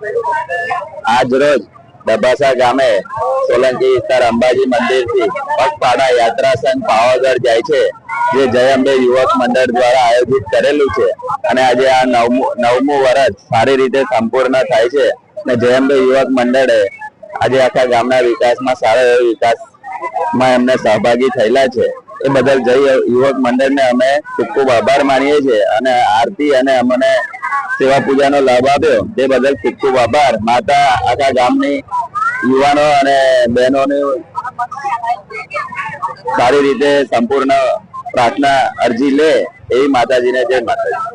આજ રોજ ડબાસા ગામે સોલંકી વિસ્તાર અંબાજી મંદિરથી પગપાળા યાત્રા સંઘ પાવાગઢ જાય છે, જે જય અંબે યુવક મંડળ દ્વારા આયોજિત કરેલું છે. અને આજે આ નવમું નવમું વર્ષ સારી રીતે સંપૂર્ણ થાય છે અને જય અંબે યુવક મંડળે આજે આખા ગામના વિકાસમાં સારો એવો વિકાસમાં એમને સહભાગી થયેલા છે. એ બદલ જય યુવક મંડળને અમે ખૂબ ખૂબ આભાર માનીએ છીએ અને આરતી અને અમને સેવા પૂજાનો લાભ આપ્યો. તે બદલ ખૂબ ખૂબ આભાર. માતા, આખા ગામની યુવાનો અને બહેનોને સારી રીતે સંપૂર્ણ પ્રાર્થના અરજી લે એવી માતાજીને જય માતાજી.